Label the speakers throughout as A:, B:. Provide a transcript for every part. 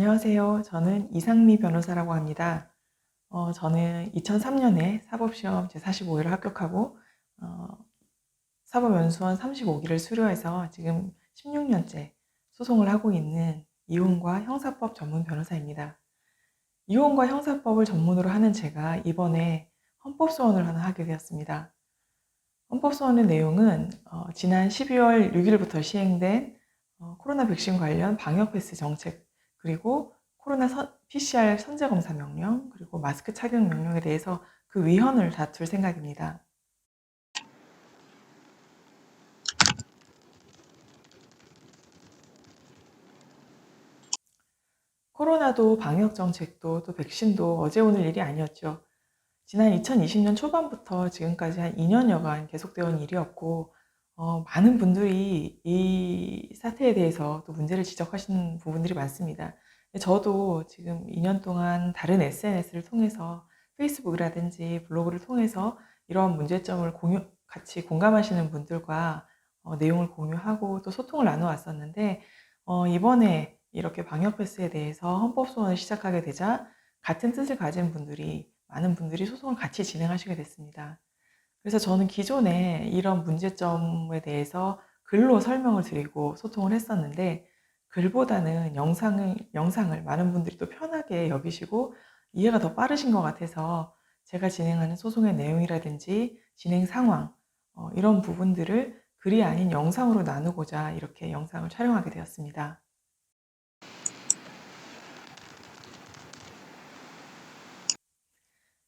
A: 안녕하세요. 저는 이상미 변호사라고 합니다. 어, 저는 2003년에 사법시험 제45회를 합격하고 어, 사법연수원 35기를 수료해서 지금 16년째 소송을 하고 있는 이혼과 형사법 전문 변호사입니다. 이혼과 형사법을 전문으로 하는 제가 이번에 헌법소원을 하나 하게 되었습니다. 헌법소원의 내용은 어, 지난 12월 6일부터 시행된 어, 코로나 백신 관련 방역 패스 정책 그리고 코로나 선, PCR 선제 검사 명령 그리고 마스크 착용 명령에 대해서 그 위헌을 다툴 생각입니다. 코로나도 방역 정책도 또 백신도 어제 오늘 일이 아니었죠. 지난 2020년 초반부터 지금까지 한 2년여간 계속되어 온 일이었고 어, 많은 분들이 이 사태에 대해서 또 문제를 지적하시는 부분들이 많습니다. 저도 지금 2년 동안 다른 SNS를 통해서 페이스북이라든지 블로그를 통해서 이런 문제점을 공유, 같이 공감하시는 분들과 어, 내용을 공유하고 또 소통을 나눠왔었는데 어, 이번에 이렇게 방역 패스에 대해서 헌법 소원을 시작하게 되자 같은 뜻을 가진 분들이 많은 분들이 소송을 같이 진행하시게 됐습니다. 그래서 저는 기존에 이런 문제점에 대해서 글로 설명을 드리고 소통을 했었는데 글보다는 영상을, 영상을 많은 분들이 또 편하게 여기시고 이해가 더 빠르신 것 같아서 제가 진행하는 소송의 내용이라든지 진행 상황 어, 이런 부분들을 글이 아닌 영상으로 나누고자 이렇게 영상을 촬영하게 되었습니다.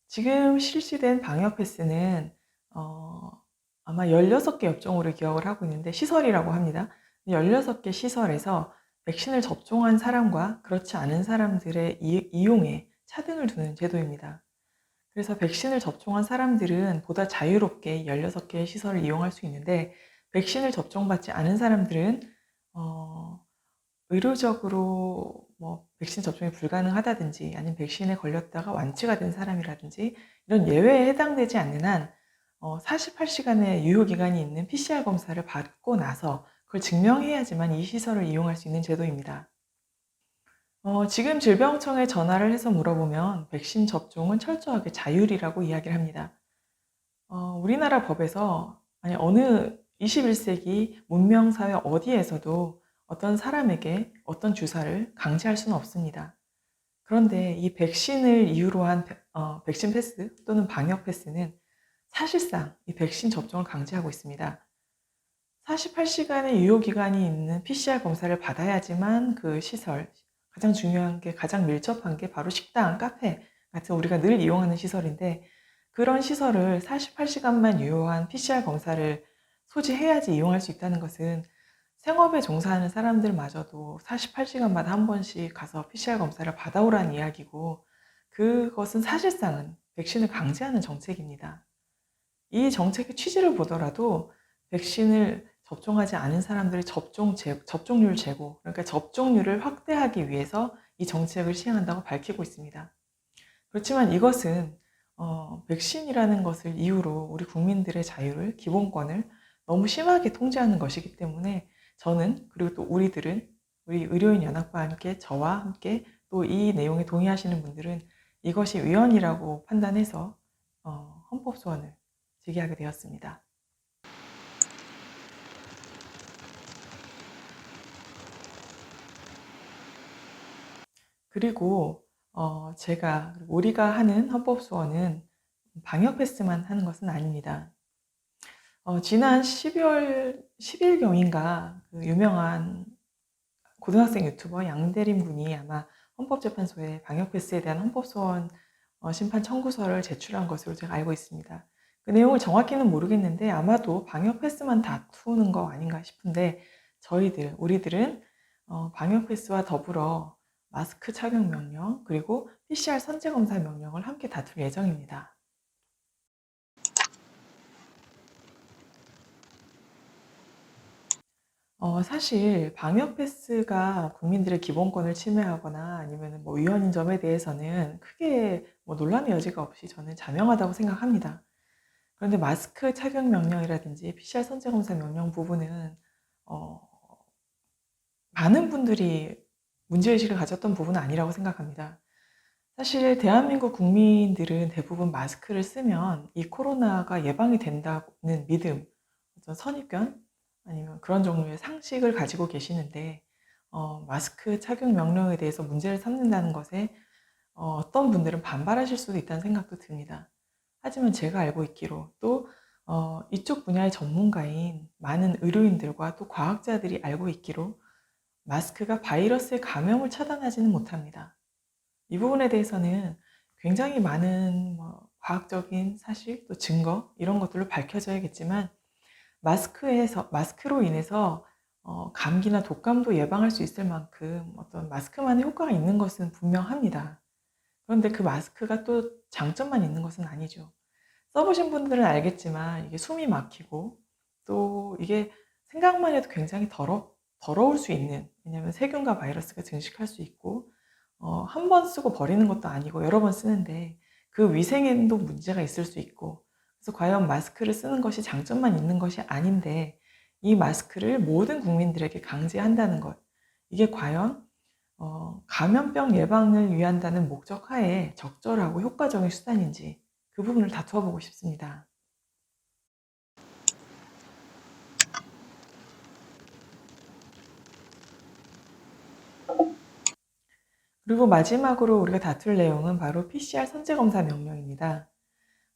A: 지금 실시된 방역 패스는 어, 아마 16개 업종으로 기억을 하고 있는데 시설이라고 합니다. 16개 시설에서 백신을 접종한 사람과 그렇지 않은 사람들의 이, 이용에 차등을 두는 제도입니다. 그래서 백신을 접종한 사람들은 보다 자유롭게 16개의 시설을 이용할 수 있는데 백신을 접종받지 않은 사람들은 어, 의료적으로 뭐 백신 접종이 불가능하다든지 아니면 백신에 걸렸다가 완치가 된 사람이라든지 이런 예외에 해당되지 않는 한 어, 48시간의 유효기간이 있는 PCR 검사를 받고 나서 그걸 증명해야지만 이 시설을 이용할 수 있는 제도입니다. 어, 지금 질병청에 전화를 해서 물어보면 백신 접종은 철저하게 자율이라고 이야기를 합니다. 어, 우리나라 법에서 아니 어느 21세기 문명사회 어디에서도 어떤 사람에게 어떤 주사를 강제할 수는 없습니다. 그런데 이 백신을 이유로 한 어, 백신 패스 또는 방역 패스는 사실상 이 백신 접종을 강제하고 있습니다. 48시간의 유효기간이 있는 PCR 검사를 받아야지만 그 시설, 가장 중요한 게 가장 밀접한 게 바로 식당, 카페 같은 우리가 늘 이용하는 시설인데 그런 시설을 48시간만 유효한 PCR 검사를 소지해야지 이용할 수 있다는 것은 생업에 종사하는 사람들마저도 48시간마다 한 번씩 가서 PCR 검사를 받아오라는 이야기고 그것은 사실상은 백신을 강제하는 정책입니다. 이 정책의 취지를 보더라도 백신을 접종하지 않은 사람들의 접종 제, 접종률 제고, 그러니까 접종률을 확대하기 위해서 이 정책을 시행한다고 밝히고 있습니다. 그렇지만 이것은 어, 백신이라는 것을 이유로 우리 국민들의 자유를, 기본권을 너무 심하게 통제하는 것이기 때문에 저는 그리고 또 우리들은 우리 의료인 연합과 함께 저와 함께 또 이 내용에 동의하시는 분들은 이것이 위헌이라고 판단해서 어, 헌법 소원을 제기하게 되었습니다. 그리고 어, 제가 우리가 하는 헌법소원은 방역 패스만 하는 것은 아닙니다. 어, 지난 12월 10일경인가 그 유명한 고등학생 유튜버 양대림 군이 아마 헌법재판소에 방역 패스에 대한 헌법 소원 어, 심판 청구서를 제출한 것으로 제가 알고 있습니다. 그 내용을 정확히는 모르겠는데 아마도 방역 패스만 다투는 거 아닌가 싶은데 저희들, 우리들은 어, 방역 패스와 더불어 마스크 착용 명령 그리고 PCR 선제 검사 명령을 함께 다툴 예정입니다. 어, 사실 방역 패스가 국민들의 기본권을 침해하거나 아니면 뭐 위헌인 점에 대해서는 크게 뭐 논란의 여지가 없이 저는 자명하다고 생각합니다. 그런데 마스크 착용 명령이라든지 PCR 선제 검사 명령 부분은 어, 많은 분들이 문제의식을 가졌던 부분은 아니라고 생각합니다. 사실 대한민국 국민들은 대부분 마스크를 쓰면 이 코로나가 예방이 된다는 믿음, 어떤 선입견 아니면 그런 종류의 상식을 가지고 계시는데 어, 마스크 착용 명령에 대해서 문제를 삼는다는 것에 어, 어떤 분들은 반발하실 수도 있다는 생각도 듭니다. 하지만 제가 알고 있기로 또 어, 이쪽 분야의 전문가인 많은 의료인들과 또 과학자들이 알고 있기로 마스크가 바이러스의 감염을 차단하지는 못합니다. 이 부분에 대해서는 굉장히 많은 뭐 과학적인 사실 또 증거 이런 것들로 밝혀져야겠지만 마스크에서 마스크로 인해서 어, 감기나 독감도 예방할 수 있을 만큼 어떤 마스크만의 효과가 있는 것은 분명합니다. 그런데 그 마스크가 또 장점만 있는 것은 아니죠. 써보신 분들은 알겠지만 이게 숨이 막히고 또 이게 생각만 해도 굉장히 더러, 더러울 수 있는 왜냐하면 세균과 바이러스가 증식할 수 있고 어, 한 번 쓰고 버리는 것도 아니고 여러 번 쓰는데 그 위생에도 문제가 있을 수 있고 그래서 과연 마스크를 쓰는 것이 장점만 있는 것이 아닌데 이 마스크를 모든 국민들에게 강제한다는 것 이게 과연 어, 감염병 예방을 위한다는 목적 하에 적절하고 효과적인 수단인지 그 부분을 다투어 보고 싶습니다. 그리고 마지막으로 우리가 다툴 내용은 바로 PCR 선제 검사 명령입니다.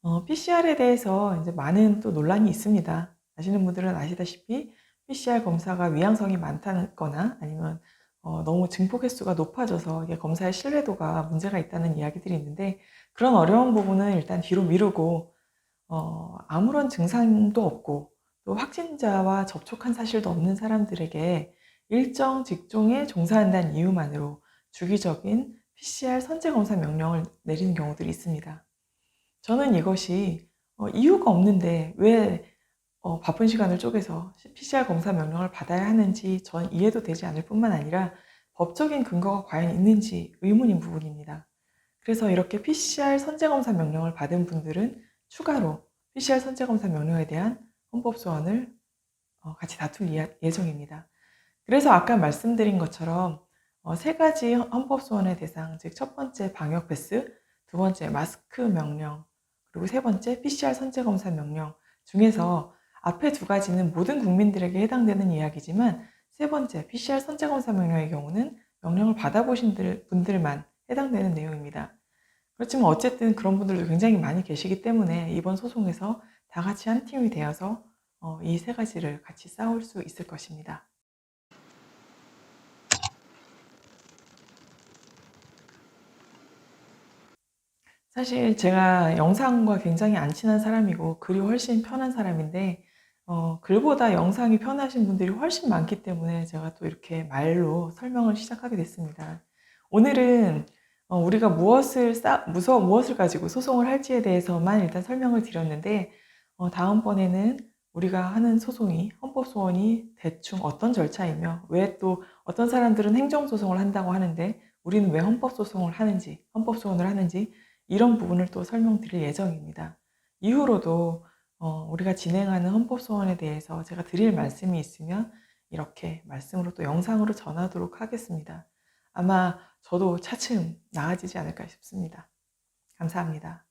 A: 어, PCR에 대해서 이제 많은 또 논란이 있습니다. 아시는 분들은 아시다시피 PCR 검사가 위양성이 많다거나 아니면 어, 너무 증폭 횟수가 높아져서 이게 검사의 신뢰도가 문제가 있다는 이야기들이 있는데 그런 어려운 부분은 일단 뒤로 미루고 어, 아무런 증상도 없고 또 확진자와 접촉한 사실도 없는 사람들에게 일정 직종에 종사한다는 이유만으로 주기적인 PCR 선제 검사 명령을 내리는 경우들이 있습니다. 저는 이것이 어, 이유가 없는데 왜 어, 바쁜 시간을 쪼개서 PCR 검사 명령을 받아야 하는지 전 이해도 되지 않을 뿐만 아니라 법적인 근거가 과연 있는지 의문인 부분입니다. 그래서 이렇게 PCR 선제 검사 명령을 받은 분들은 추가로 PCR 선제 검사 명령에 대한 헌법 소원을 어, 같이 다툴 예정입니다. 그래서 아까 말씀드린 것처럼 어, 세 가지 헌법 소원의 대상, 즉 첫 번째 방역 패스, 두 번째 마스크 명령, 그리고 세 번째 PCR 선제 검사 명령 중에서 앞에 두 가지는 모든 국민들에게 해당되는 이야기지만 세 번째 PCR 선제 검사 명령의 경우는 명령을 받아보신 분들만 해당되는 내용입니다. 그렇지만 어쨌든 그런 분들도 굉장히 많이 계시기 때문에 이번 소송에서 다 같이 한 팀이 되어서 어, 이세 가지를 같이 싸울 수 있을 것입니다. 사실 제가 영상과 굉장히 안 친한 사람이고 글이 훨씬 편한 사람인데 어, 글보다 영상이 편하신 분들이 훨씬 많기 때문에 제가 또 이렇게 말로 설명을 시작하게 됐습니다. 오늘은 어, 우리가 무엇을 싸, 무서, 무엇을 가지고 소송을 할지에 대해서만 일단 설명을 드렸는데 어, 다음번에는 우리가 하는 소송이 헌법소원이 대충 어떤 절차이며 왜 또 어떤 사람들은 행정소송을 한다고 하는데 우리는 왜 헌법소송을 하는지 헌법소원을 하는지 이런 부분을 또 설명드릴 예정입니다. 이후로도 어, 우리가 진행하는 헌법 소원에 대해서 제가 드릴 말씀이 있으면 이렇게 말씀으로 또 영상으로 전하도록 하겠습니다. 아마 저도 차츰 나아지지 않을까 싶습니다. 감사합니다.